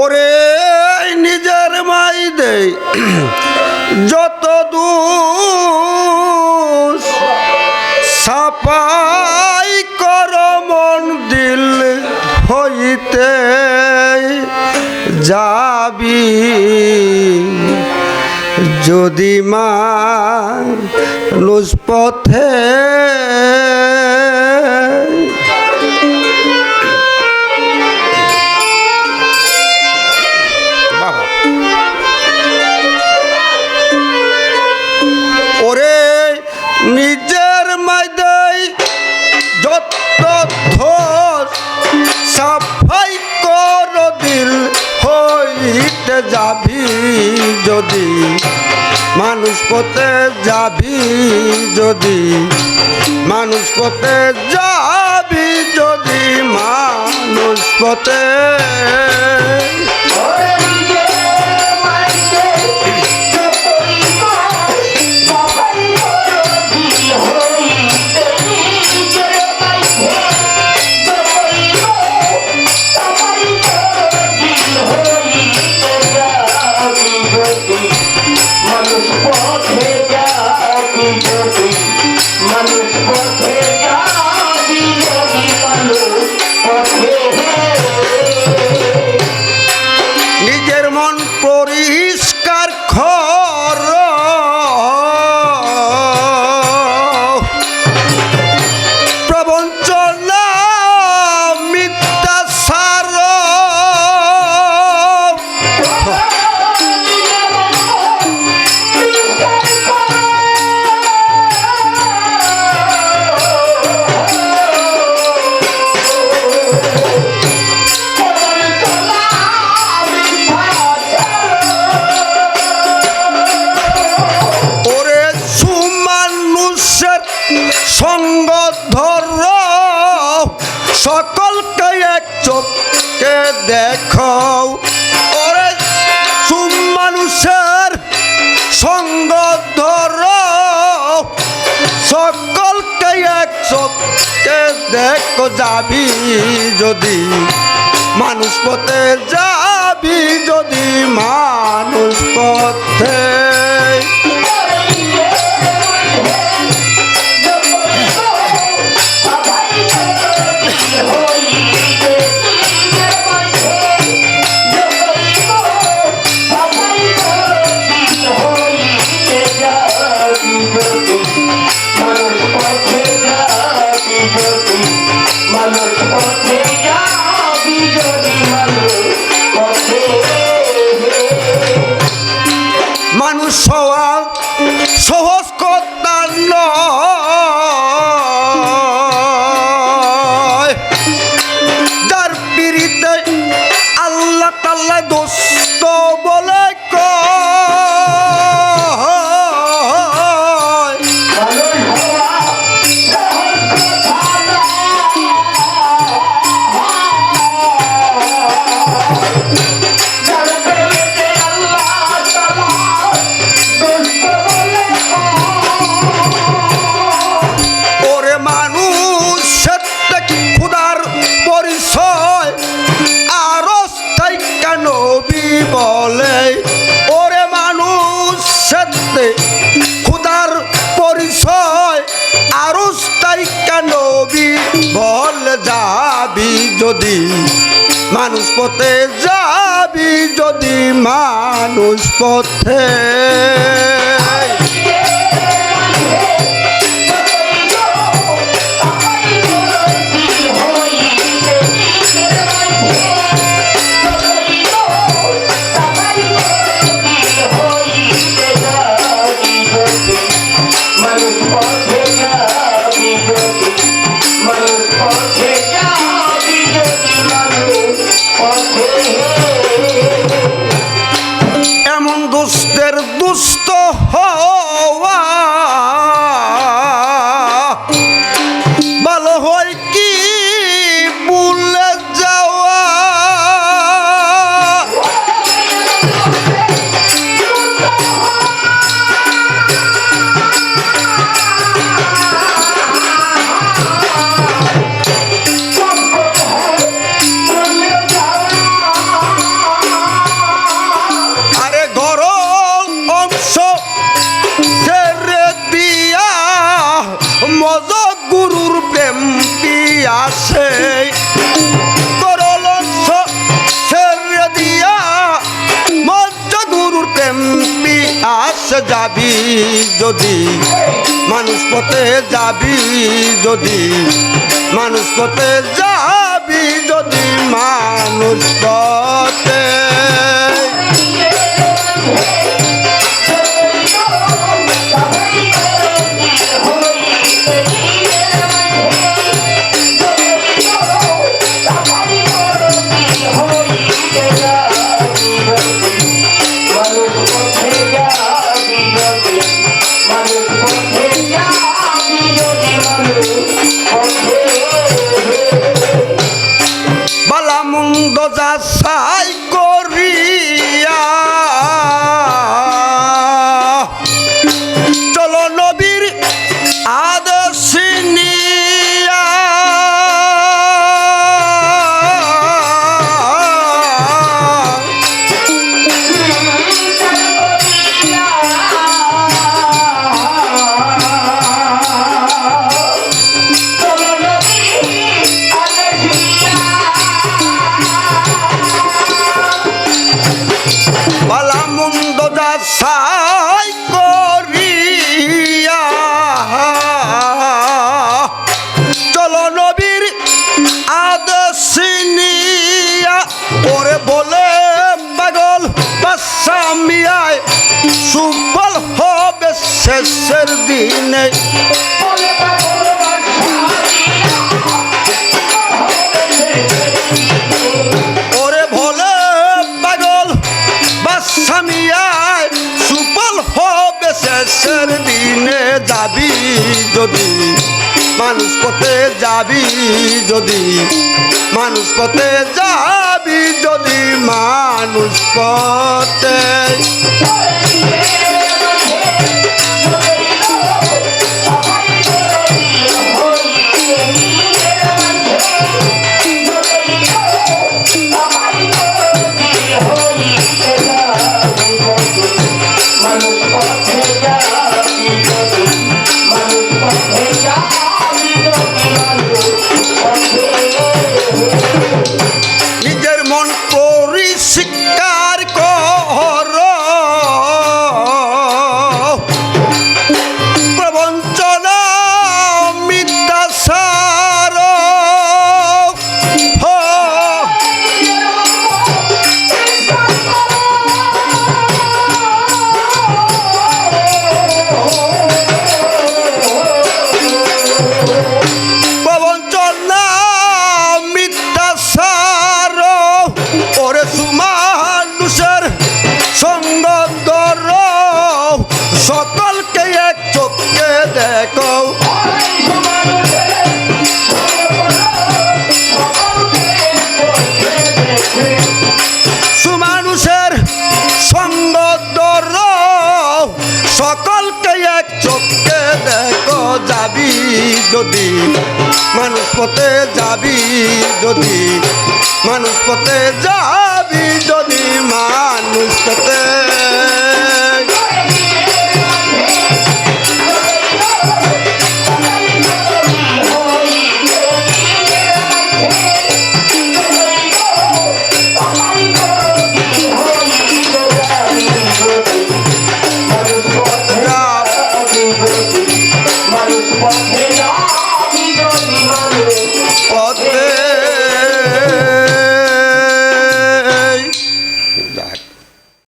ওরে নিজের মাই দে যত দূর সাপাই কর মন দিল হইতে, যাবি। যদি মানুষ পথে যদি মানুষ পথে যাবি যদি মানুষ পথে যাবি যদি মানুষ পথে ধর, সকলকে এক চোখকে দেখো ওরে সুমানুষের সঙ্গ ধর, সকলকে এক চোখকে দেখো যাবি যদি, মানুষ পথে যাবি যদি মানুষ পথে। যাবি যদি মানুষ পথে যাবি যদি মানুষ পথে যাবি যদি মানুষ পথে যাবি যদি মানুষ পথে যাবি যদি মানুষ graça নবীর আদেশ নিয়া ওরে বলে পাগল বাসামিয়ায় সুফল হবে শেষের দিনে। ওরে যদি মানুষ পথে যাবি যদি মানুষ পথে যাবি যদি মানুষ পথে 감사합니다. যদি মানুষ পথে যাবি যদি মানুষ পথে যাবি যদি মানুষ পথে